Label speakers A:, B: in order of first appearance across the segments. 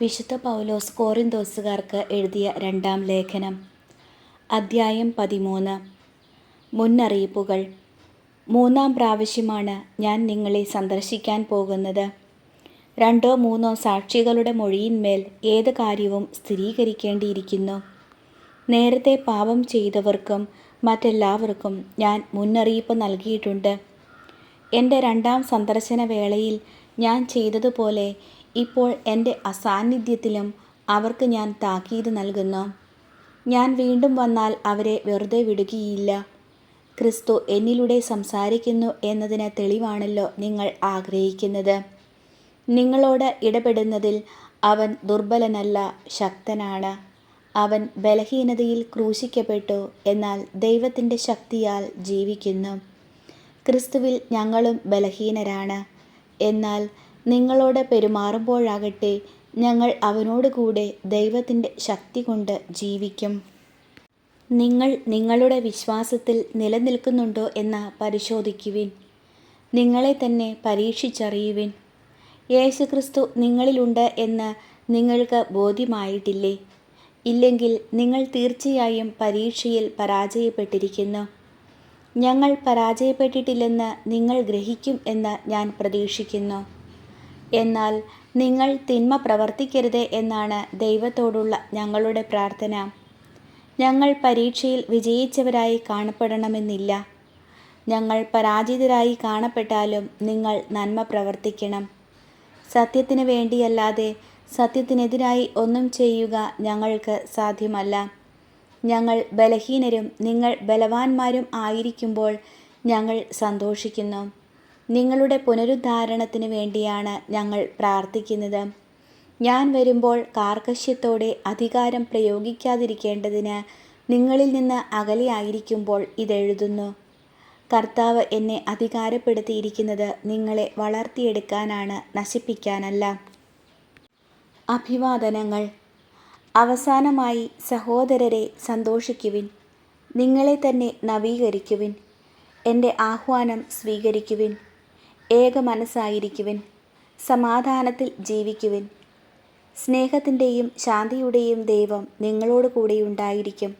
A: വിശുദ്ധ പൗലോസ് കോറിന്തോസുകാർക്ക് എഴുതിയ രണ്ടാം ലേഖനം. അദ്ധ്യായം പതിമൂന്ന്. മുന്നറിയിപ്പുകൾ. മൂന്നാം പ്രാവശ്യമാണ് ഞാൻ നിങ്ങളെ സന്ദർശിക്കാൻ പോകുന്നത്. രണ്ടോ മൂന്നോ സാക്ഷികളുടെ മൊഴിയിന്മേൽ ഏത് കാര്യവും സ്ഥിരീകരിക്കേണ്ടിയിരിക്കുന്നു. നേരത്തെ പാപം ചെയ്തവർക്കും മറ്റെല്ലാവർക്കും ഞാൻ മുന്നറിയിപ്പ് നൽകിയിട്ടുണ്ട്. എന്റെ രണ്ടാം സന്ദർശന വേളയിൽ ഞാൻ ചെയ്തതുപോലെ ഇപ്പോൾ എന്റെ അസാന്നിധ്യത്തിലും അവർക്ക് ഞാൻ താക്കീത് നൽകുന്നു. ഞാൻ വീണ്ടും വന്നാൽ അവരെ വെറുതെ വിടുകയില്ല. ക്രിസ്തു എന്നിലൂടെ സംസാരിക്കുന്നു എന്നതിന് തെളിവാണല്ലോ നിങ്ങൾ ആഗ്രഹിക്കുന്നത്. നിങ്ങളോട് ഇടപെടുന്നതിൽ അവൻ ദുർബലനല്ല ശക്തനാണ്. അവൻ ബലഹീനതയിൽ ക്രൂശിക്കപ്പെട്ടു എന്നാൽ ദൈവത്തിന്റെ ശക്തിയാൽ ജീവിക്കുന്നു. ക്രിസ്തുവിൽ ഞങ്ങളും ബലഹീനരാണ്. എന്നാൽ നിങ്ങളോട് പെരുമാറുമ്പോഴാകട്ടെ ഞങ്ങൾ അവനോടുകൂടെ ദൈവത്തിന്റെ ശക്തി കൊണ്ട് ജീവിക്കും. നിങ്ങൾ നിങ്ങളുടെ വിശ്വാസത്തിൽ നിലനിൽക്കുന്നുണ്ടോ എന്ന് പരിശോധിക്കുവിൻ. നിങ്ങളെ തന്നെ പരീക്ഷിച്ചറിയുവിൻ. യേശുക്രിസ്തു നിങ്ങളിലുണ്ട് എന്ന് നിങ്ങൾക്ക് ബോധ്യമായിട്ടില്ലേ? ഇല്ലെങ്കിൽ നിങ്ങൾ തീർച്ചയായും പരീക്ഷയിൽ പരാജയപ്പെട്ടിരിക്കുന്നു. ഞങ്ങൾ പരാജയപ്പെട്ടിട്ടില്ലെന്ന് നിങ്ങൾ ഗ്രഹിക്കും എന്ന് ഞാൻ പ്രതീക്ഷിക്കുന്നു. എന്നാൽ നിങ്ങൾ തിന്മ പ്രവർത്തിക്കരുത് എന്നാണ് ദൈവത്തോടുള്ള ഞങ്ങളുടെ പ്രാർത്ഥന. ഞങ്ങൾ പരീക്ഷയിൽ വിജയിച്ചവരായി കാണപ്പെടണമെന്നില്ല. ഞങ്ങൾ പരാജിതരായി കാണപ്പെട്ടാലും നിങ്ങൾ നന്മ പ്രവർത്തിക്കണം. സത്യത്തിന് വേണ്ടിയല്ലാതെ സത്യത്തിനെതിരായി ഒന്നും ചെയ്യുക ഞങ്ങൾക്ക് സാധ്യമല്ല. ഞങ്ങൾ ബലഹീനരും നിങ്ങൾ ബലവാന്മാരും ആയിരിക്കുമ്പോൾ ഞങ്ങൾ സന്തോഷിക്കുന്നു. നിങ്ങളുടെ പുനരുദ്ധാരണത്തിന് വേണ്ടിയാണ് ഞങ്ങൾ പ്രാർത്ഥിക്കുന്നത്. ഞാൻ വരുമ്പോൾ കാർക്കശ്യത്തോടെ അധികാരം പ്രയോഗിക്കാതിരിക്കേണ്ടതിന് നിങ്ങളിൽ നിന്ന് അകലെയായിരിക്കുമ്പോൾ ഇതെഴുതുന്നു. കർത്താവ് എന്നെ അധികാരപ്പെടുത്തിയിരിക്കുന്നത് നിങ്ങളെ വളർത്തിയെടുക്കാനാണ് നശിപ്പിക്കാനല്ല. അഭിവാദനങ്ങൾ. അവസാനമായി സഹോദരരെ സന്തോഷിക്കുവിൻ. നിങ്ങളെ തന്നെ നവീകരിക്കുവിൻ. എന്റെ ആഹ്വാനം സ്വീകരിക്കുവിൻ. ഏക മനസ്സായിരിക്കുവിൻ സമാധാനത്തിൽ ജീവിക്കുവിൻ. സ്നേഹത്തിന്റെയും ശാന്തിയുടെയും ദൈവം നിങ്ങളോട് കൂടെ ഉണ്ടായിരിക്കും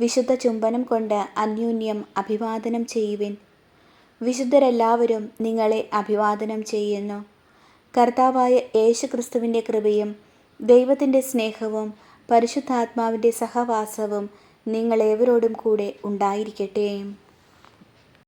A: വിശുദ്ധ ചുംബനം കൊണ്ട് അന്യോന്യം അഭിവാദനം ചെയ്യുവിൻ. വിശുദ്ധരെല്ലാവരും നിങ്ങളെ അഭിവാദനം ചെയ്യുന്നു. കർത്താവായ യേശു ക്രിസ്തുവിന്റെ കൃപയും ദൈവത്തിന്റെ സ്നേഹവും പരിശുദ്ധാത്മാവിന്റെ സഹവാസവും നിങ്ങളേവരോടും കൂടെ ഉണ്ടായിരിക്കട്ടെ.